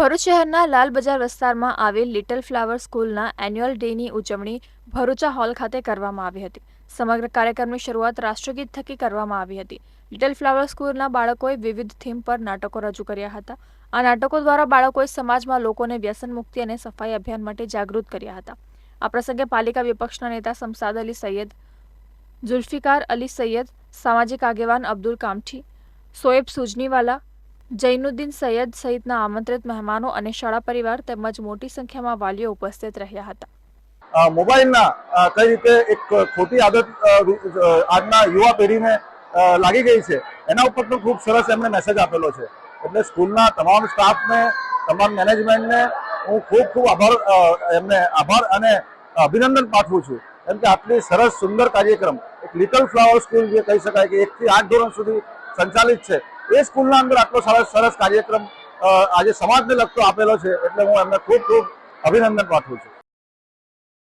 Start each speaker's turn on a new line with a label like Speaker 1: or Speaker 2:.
Speaker 1: ભરૂચ શહેરના લાલ બજાર વિસ્તારમાં આવેલ લિટલ ફ્લાવર સ્કૂલના એન્યુઅલ ડેની ઉજવણી ભરૂચા હોલ ખાતે કરવામાં આવી હતી. સમગ્ર કાર્યક્રમની શરૂઆત રાષ્ટ્રગીત થકી કરવામાં આવી હતી. લિટલ ફ્લાવર સ્કૂલના બાળકોએ વિવિધ થીમ પર નાટકો રજૂ કર્યા હતા. આ નાટકો દ્વારા બાળકોએ સમાજમાં લોકોને વ્યસન મુક્તિ અને સફાઈ અભિયાન માટે જાગૃત કર્યા હતા. આ પ્રસંગે પાલિકા વિપક્ષના નેતા સમસાદ અલી સૈયદ, જુલ્ફિકાર અલી સૈયદ, સામાજિક આગેવાન અબ્દુલ કામઠી, સોએબ સુજનીવાલા જૈનુદ્દીન સૈયદ સહિતના આમંત્રિત મહેમાનો અને શાળા પરિવાર તેમજ મોટી સંખ્યામાં વાલીઓ ઉપસ્થિત રહ્યા હતા.
Speaker 2: મોબાઈલના કઈ રીતે એક ખોટી આદત આજના યુવા પેઢીને લાગી ગઈ છે, એના ઉપર પણ ખૂબ સરસ એમણે મેસેજ આપેલો છે. એટલે સ્કૂલના તમામ સ્ટાફને તમામ મેનેજમેન્ટને હું ખૂબ ખૂબ આભાર એમને આભાર અને અભિનંદન પાઠવું છું. કેમ કે આટલી સરસ સુંદર કાર્યક્રમ, એક લિટલ ફ્લાવર સ્કૂલ જે કહી શકાય કે એકથી આઠ ધોરણ સુધી સંચાલિત છે એ સ્કૂલના અંદર આટલો સરસ સરસ કાર્યક્રમ આજે સમાજને લગતો આપેલો છે, એટલે હું એમને ખૂબ ખૂબ અભિનંદન પાઠવું છું.